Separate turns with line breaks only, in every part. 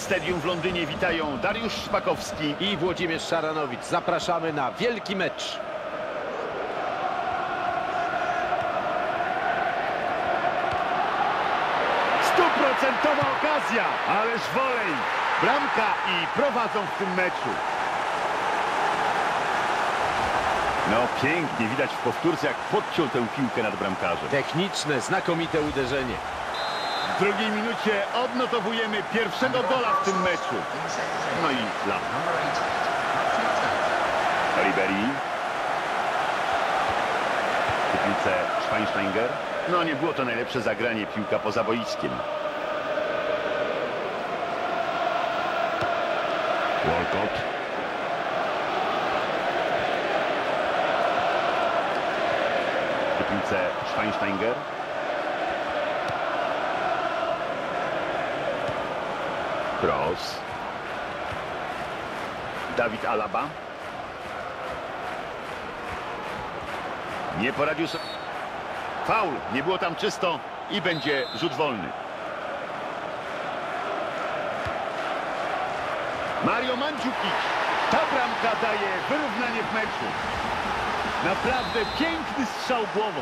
Stadium w Londynie witają Dariusz Szpakowski.
i Włodzimierz Szaranowicz. Zapraszamy na wielki mecz.
Stuprocentowa okazja, ależ wolej. Bramka i prowadzą w tym meczu. No pięknie widać w powtórce, jak podciął tę piłkę nad bramkarzem.
Techniczne, znakomite uderzenie.
W drugiej minucie odnotowujemy pierwszego gola w tym meczu. No i lam. Ribery. W piłce Schweinsteiger. No nie było to najlepsze zagranie, piłka poza boiskiem. Walcott. W piłce Schweinsteiger. Cross. Dawid Alaba. Nie poradził sobie. Faul. Nie było tam czysto i będzie rzut wolny. Mario Mandzukic. Ta bramka daje wyrównanie w meczu. Naprawdę piękny strzał głową.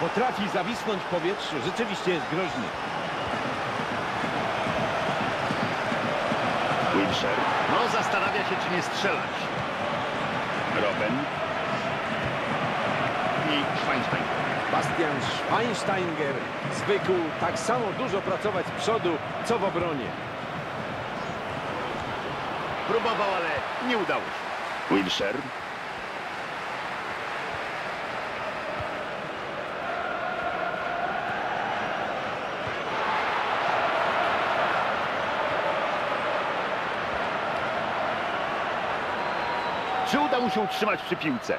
Potrafi zawisnąć w powietrzu. Rzeczywiście jest groźny.
Wilshere. No zastanawia się, czy nie strzelać. Robben. I Schweinsteiger.
Bastian Schweinsteiger zwykł tak samo dużo pracować z przodu, co w obronie.
Próbował, ale nie udało się. Wilshere. Czy uda mu się utrzymać przy piłce?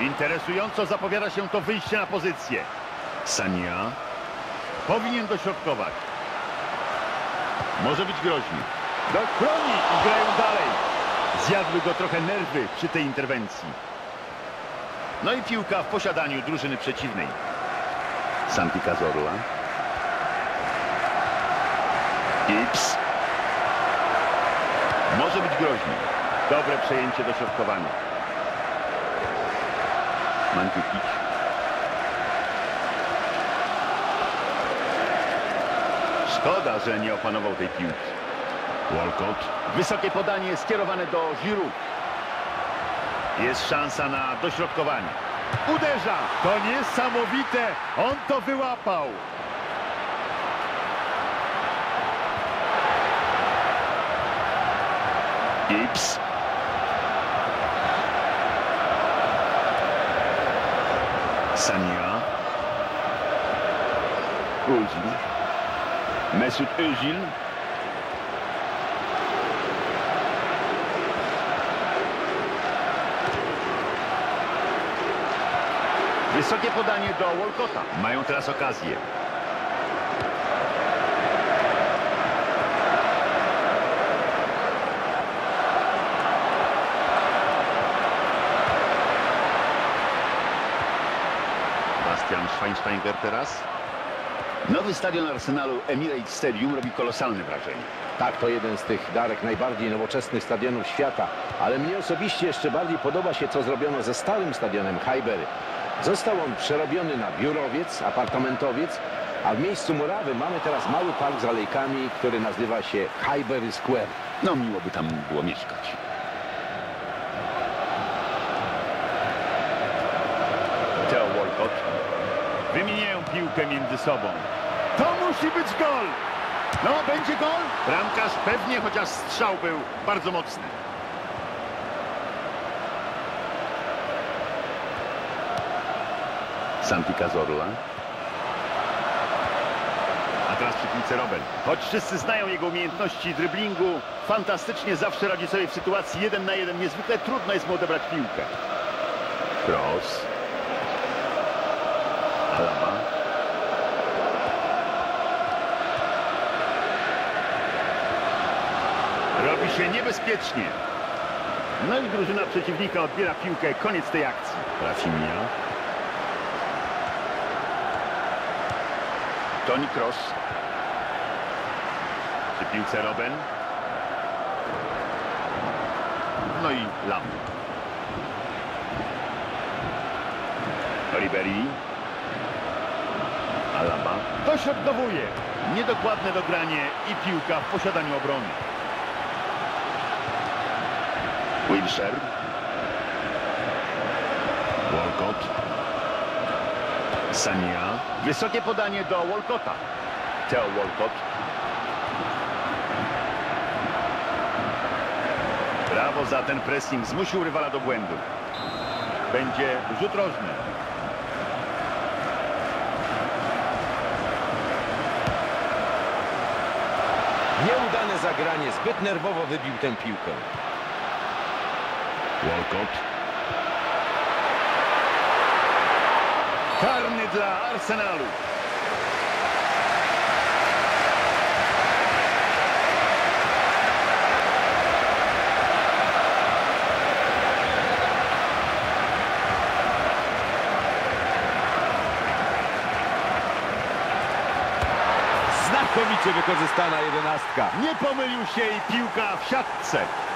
Interesująco zapowiada się to wyjście na pozycję. Sania powinien dośrodkować. Może być groźny. Do chroni i grają dalej. Zjadły go trochę nerwy przy tej interwencji. No i piłka w posiadaniu drużyny przeciwnej. Santi Cazorla. Gibbs. Może być groźny. Dobre przejęcie dośrodkowania. Mandzukic. Szkoda, że nie opanował tej piłki. Walcott. Wysokie podanie skierowane do Giroud. Jest szansa na dośrodkowanie. Uderza! To niesamowite! On to wyłapał! Gibbs. Sania. Özil. Mesut Özil. Wysokie podanie do Walcotta. Mają teraz okazję. Bastian Schweinsteiger teraz. Nowy stadion Arsenalu Emirates Stadium robi kolosalne wrażenie.
Tak, to jeden z tych darek najbardziej nowoczesnych stadionów świata. Ale mnie osobiście jeszcze bardziej podoba się, co zrobiono ze starym stadionem Highbury. Został on przerobiony na biurowiec, apartamentowiec, a w miejscu murawy mamy teraz mały park z alejkami, który nazywa się Highbury Square.
No miło by tam było mieszkać. Theo Walcott. Wymieniają piłkę między sobą. To musi być gol! No, będzie gol? Bramkarz pewnie, chociaż strzał był bardzo mocny. Santi Cazorla. A teraz przy piłce Robel. Choć wszyscy znają jego umiejętności dryblingu, fantastycznie zawsze radzi sobie w sytuacji jeden na jeden. Niezwykle trudno jest mu odebrać piłkę. Cross. Alaba. Robi się niebezpiecznie. No i drużyna przeciwnika odbiera piłkę. Koniec tej akcji. Rafinha. Toni Kroos. Przy piłce Robben. No i Lam. Ribery. Alaba. Dośrodkowuje. Niedokładne dogranie i piłka w posiadaniu obrony. Wilshere. Walcott. Sania. Wysokie podanie do Walcotta. Theo Walcott. Brawo za ten pressing. Zmusił rywala do błędu. Będzie rzut rożny.
Nieudane zagranie, zbyt nerwowo wybił tę piłkę.
Walcott. Karny dla Arsenalu.
Znakomicie wykorzystana jedenastka.
Nie pomylił się i piłka w siatce.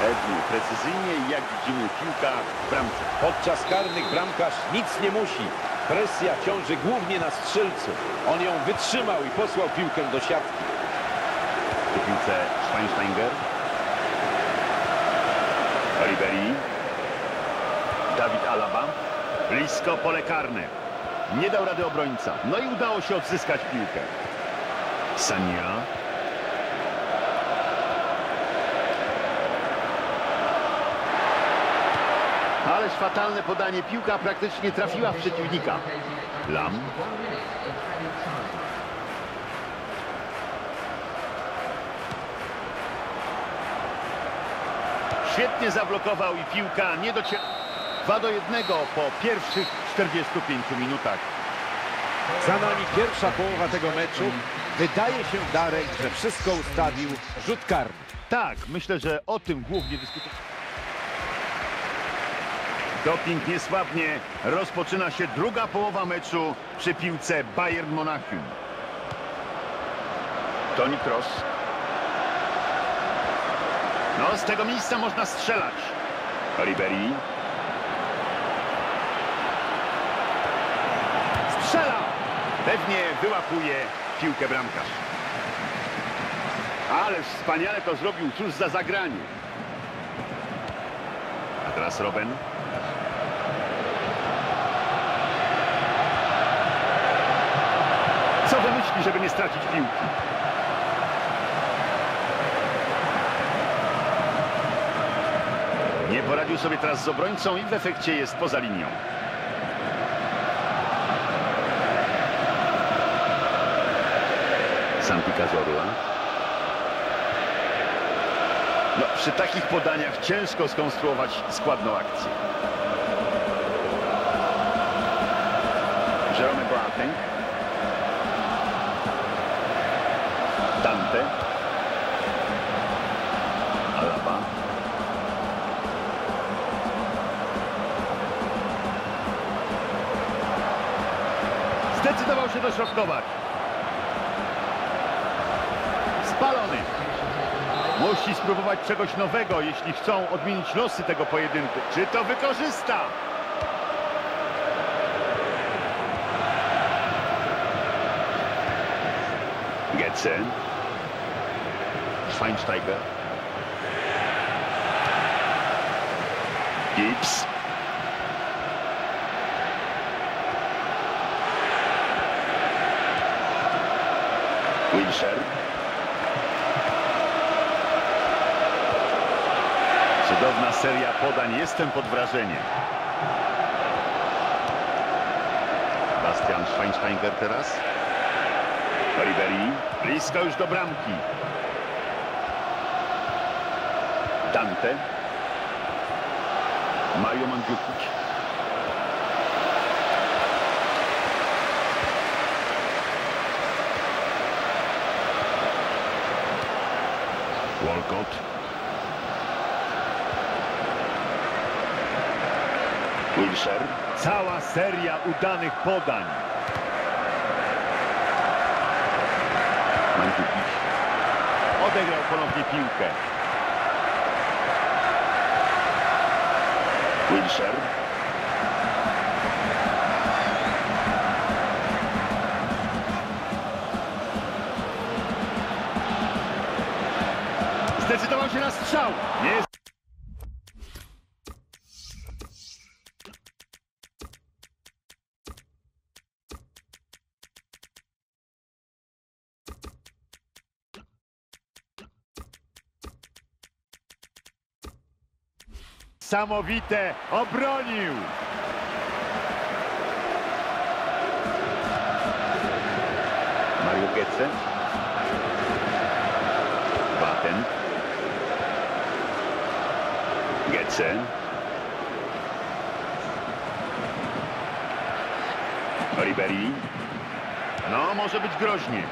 Pewnie, precyzyjnie i jak widzimy piłka w bramce.
Podczas karnych bramkarz nic nie musi. Presja ciąży głównie na strzelcu. On ją wytrzymał i posłał piłkę do siatki.
Piłce Schweinsteiger. Ribery. Dawid Alaba. Blisko pole karne. Nie dał rady obrońca. No i udało się odzyskać piłkę. Sania. Ależ fatalne podanie. Piłka praktycznie trafiła w przeciwnika. Lam. Świetnie zablokował i piłka nie dociera. 2 do 1 po pierwszych 45 minutach.
Za nami pierwsza połowa tego meczu. Wydaje się, Darek, że wszystko ustawił rzut karny.
Tak, myślę, że o tym głównie dyskutujemy. Doping nie słabnie. Rozpoczyna się druga połowa meczu przy piłce Bayern Monachium. Toni Kroos. No, z tego miejsca można strzelać. Ribery. Strzela! Pewnie wyłapuje piłkę bramkarz. Ależ wspaniale to zrobił, cóż za zagranie. A teraz Robben. Nie stracić piłki? Nie poradził sobie teraz z obrońcą i w efekcie jest poza linią. Santi Cazorla. No, przy takich podaniach ciężko skonstruować składną akcję. Jerome Boateng. Dante. Alaba. Zdecydował się dośrodkować. Spalony. Musi spróbować czegoś nowego, jeśli chcą odmienić losy tego pojedynku. Czy to wykorzysta? Getze. Schweinsteiger. Gibbs. Wilshere. Cudowna seria podań. Jestem pod wrażeniem. Bastian Schweinsteiger teraz. Ribery. Blisko już do bramki. Dante. Mario Mandzukic. Walcott. Wilshere. Cała seria udanych podań. Mandzukic. Odegrał ponownie piłkę. Wilshere. Zdecydował się na strzał. Jest Samowite obronił. Mario Götze. Baten. Götze. Ribery. No, może być groźnie.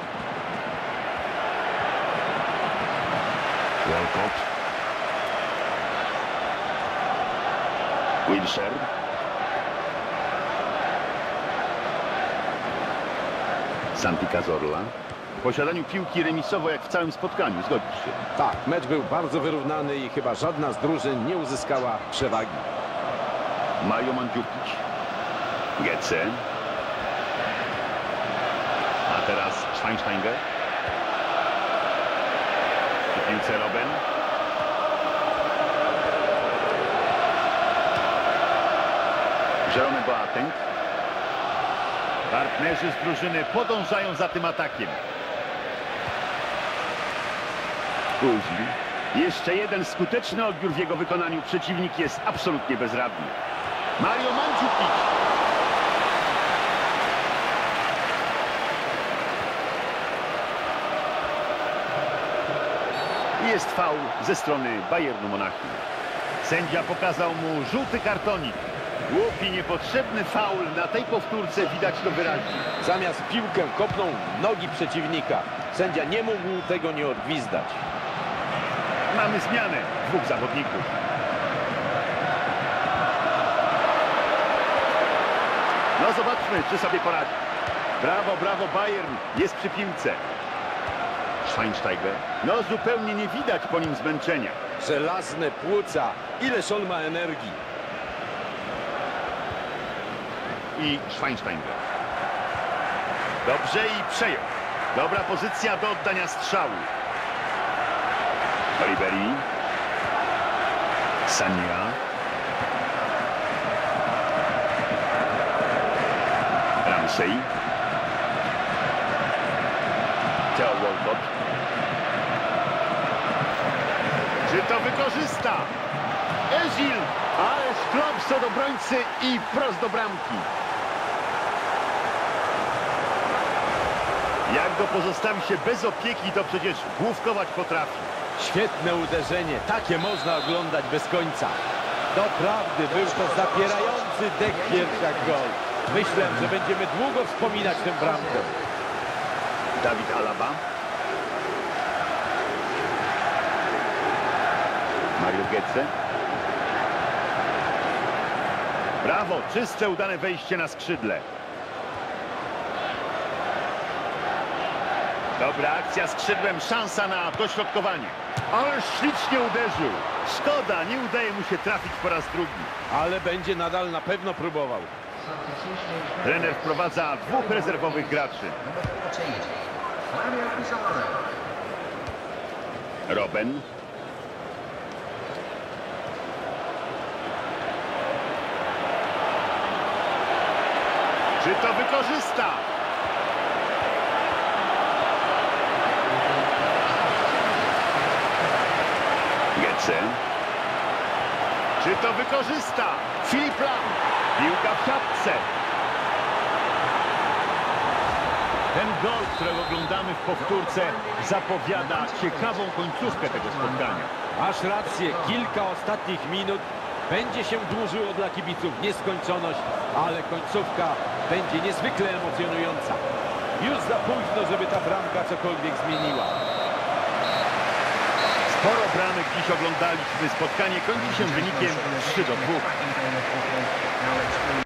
Walcott. Wilshere. Santi Cazorla. W posiadaniu piłki remisowo jak w całym spotkaniu, zgodzisz się.
Tak, mecz był bardzo wyrównany i chyba żadna z drużyn nie uzyskała przewagi.
Mario Mandzukic. Getze. A teraz Schweinsteiger. Przy piłce Robben. Jerome Boateng. Partnerzy z drużyny podążają za tym atakiem. Uzil. Jeszcze jeden skuteczny odbiór w jego wykonaniu. Przeciwnik jest absolutnie bezradny. Mario Mandzukic. Jest faul ze strony Bayernu Monachium. Sędzia pokazał mu żółty kartonik. Głupi, niepotrzebny faul. Na tej powtórce widać to wyraźnie.
Zamiast piłkę kopnął nogi przeciwnika. Sędzia nie mógł tego nie odgwizdać.
Mamy zmianę dwóch zawodników. No zobaczmy, czy sobie poradzi. Brawo, brawo, Bayern jest przy piłce. Schweinsteiger. No zupełnie nie widać po nim zmęczenia.
Żelazne płuca. Ileż on ma energii.
I Schweinsteiger. Dobrze i przejął. Dobra pozycja do oddania strzału. Ribery. Sania. Ramsey. Theo Walcott. Czy to wykorzysta? Ezil! Ależ klops od obrońcy i wprost do bramki. Jak go pozostawi się bez opieki, to przecież główkować potrafi.
Świetne uderzenie. Takie można oglądać bez końca. Doprawdy był to zapierający dek pierwszy gol. Myślę, że będziemy długo wspominać tę bramkę.
Dawid Alaba. Mario Götze. Brawo, czyste, udane wejście na skrzydle. Dobra akcja skrzydłem, szansa na dośrodkowanie. Ale ślicznie uderzył. Szkoda, nie udaje mu się trafić po raz drugi.
Ale będzie nadal na pewno próbował.
Trener wprowadza dwóch rezerwowych graczy. Robben. Czy to wykorzysta? Getze. Czy to wykorzysta? Filip Lam. Piłka w siatce. Ten gol, którego oglądamy w powtórce, zapowiada ciekawą końcówkę tego spotkania.
Masz rację, kilka ostatnich minut będzie się dłużyło dla kibiców nieskończoność, ale końcówka będzie niezwykle emocjonująca. Już za późno, żeby ta bramka cokolwiek zmieniła.
Sporo bramek dziś oglądaliśmy. Spotkanie kończy się wynikiem 3 do 2.